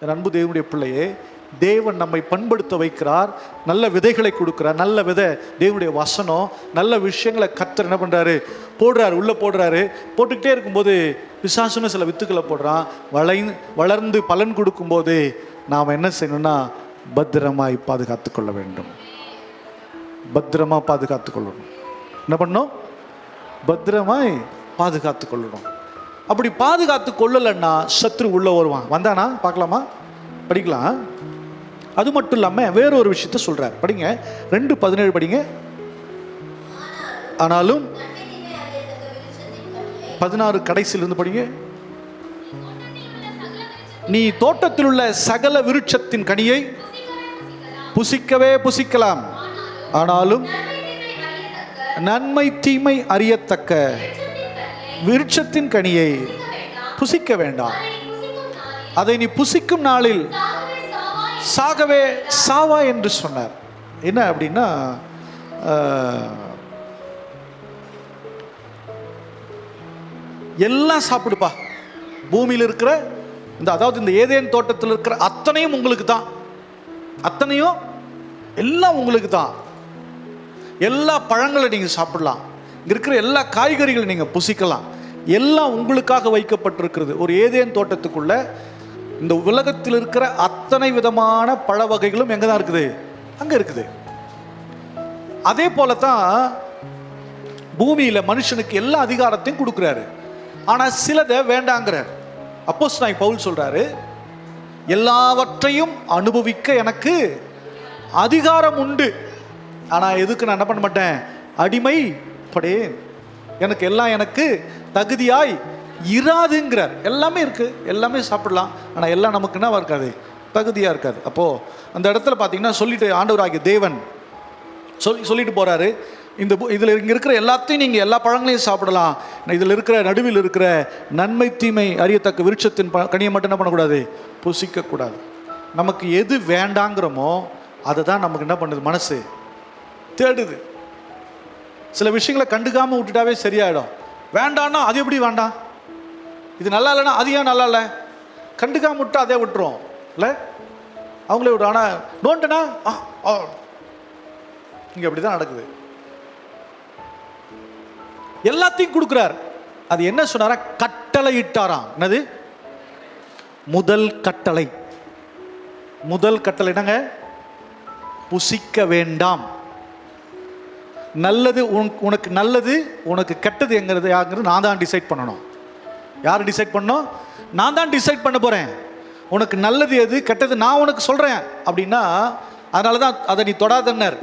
என் அன்பு தேவனுடைய பிள்ளையே தேவன் நம்மை பண்படுத்த வைக்கிறார் நல்ல விதைகளை கொடுக்கிறார் நல்ல விதை தேவனுடைய வசனம் நல்ல விஷயங்களை கத்தர் என்ன பண்ணுறாரு போடுறாரு உள்ளே போடுறாரு போட்டுக்கிட்டே இருக்கும்போது விசாசன சில வித்துக்களை போடுறான் வளை வளர்ந்து பலன் கொடுக்கும்போது நாம் என்ன செய்யணும்னா பத்திரமாய் பாதுகாத்து கொள்ள வேண்டும். பத்திரமா பாதுகாத்து கொள்ளணும். என்ன பண்ணோம் பத்திரமாய் பாதுகாத்து கொள்ளணும். அப்படி பாதுகாத்து கொள்ளலைன்னா சத்ரு உள்ள வருவான். வந்தானா? பார்க்கலாமா? படிக்கலாம். அது மட்டும் இல்லாமல் வேற ஒரு விஷயத்த சொல்கிறார் படிங்க. ரெண்டு பதினேழு படிங்க. ஆனாலும் பதினாறு கடைசியிலிருந்து படிங்க. நீ தோட்டத்தில் உள்ள சகல விருட்சத்தின் கனியை புசிக்கவே புசிக்கலாம். ஆனாலும் நன்மை தீமை அறியத்தக்க விருட்சத்தின் கனியை புசிக்க வேண்டாம். அதை நீ புசிக்கும் நாளில் சாகவே சாவா என்று சொன்னார். என்ன அப்படின்னா எல்லாம் சாப்பிடுப்பா. பூமியில் இருக்கிற இந்த அதாவது இந்த ஏதேன் தோட்டத்தில் இருக்கிற அத்தனையும் உங்களுக்கு தான். அத்தனையும் எல்லாம் உங்களுக்கு தான். எல்லா பழங்களை நீங்கள் சாப்பிடலாம். இங்கே இருக்கிற எல்லா காய்கறிகளை நீங்கள் புசிக்கலாம். எல்லாம் உங்களுக்காக வைக்கப்பட்டிருக்கிறது. ஒரு ஏதேன் தோட்டத்துக்குள்ள இந்த உலகத்தில் இருக்கிற அத்தனை விதமான பழ வகைகளும் எங்கே தான் இருக்குது? அங்கே இருக்குது. அதே போல தான் பூமியில் மனுஷனுக்கு எல்லா அதிகாரத்தையும் கொடுக்குறாரு. ஆனால் சிலதை வேண்டாங்கிறார். அப்போஸ் நான் பவுல் சொல்கிறாரு எல்லாவற்றையும் அனுபவிக்க எனக்கு அதிகாரம் உண்டு. ஆனால் எதுக்கு நான் என்ன பண்ண மாட்டேன்? அடிமை படேன் எனக்கு எல்லாம் எனக்கு தகுதியாய் இராதுங்கிறார். எல்லாமே இருக்குது எல்லாமே சாப்பிடலாம். ஆனால் எல்லாம் நமக்கு என்னவா இருக்காது? தகுதியாக இருக்காது. அப்போது அந்த இடத்துல பார்த்தீங்கன்னா சொல்லிட்டு ஆண்டவராகிய தேவன் சொல்லி சொல்லிட்டு போகிறாரு இந்த இதில் இங்கே இருக்கிற எல்லாத்தையும் நீங்கள் எல்லா பழங்களையும் சாப்பிடலாம். இதில் இருக்கிற நடுவில் இருக்கிற நன்மை தீமை அறியத்தக்க விருட்சத்தின் ப- கனியை மட்டும் என்ன பண்ணக்கூடாது? புசிக்கக்கூடாது. நமக்கு எது வேண்டாங்கிறோமோ அதை தான் நமக்கு என்ன பண்ணுது? மனசு தேடுது. சில விஷயங்களை கண்டுக்காமல் விட்டுட்டாவே சரியாயிடும். வேண்டான்னா அது எப்படி வேண்டாம் இது நல்லா இல்லைன்னா அது ஏன் நல்லா இல்லை? கண்டுக்காம விட்டா அதே விட்டுரும். இல்லை? அவங்களே விடும் ஆனால் நோண்டுனா இங்கே அப்படி தான் நடக்குது. எல்லாத்தையும் கொடுக்குறார். அது என்ன சொன்னாரா? கட்டளை இட்டாராம் என்னது? முதல் கட்டளை. முதல் கட்டளை என்னங்க? புசிக்க வேண்டாம். நல்லது உனக்கு உனக்கு நல்லது உனக்கு கெட்டது எங்கிறது யாருங்கிறது நான் தான் டிசைட் பண்ணணும். யார் டிசைட் பண்ணோம் நான் தான் டிசைட் பண்ண போகிறேன் உனக்கு நல்லது எது கெட்டது நான் உனக்கு சொல்கிறேன் அப்படின்னா அதனால தான் அதை நீ தொடாதன்னர்.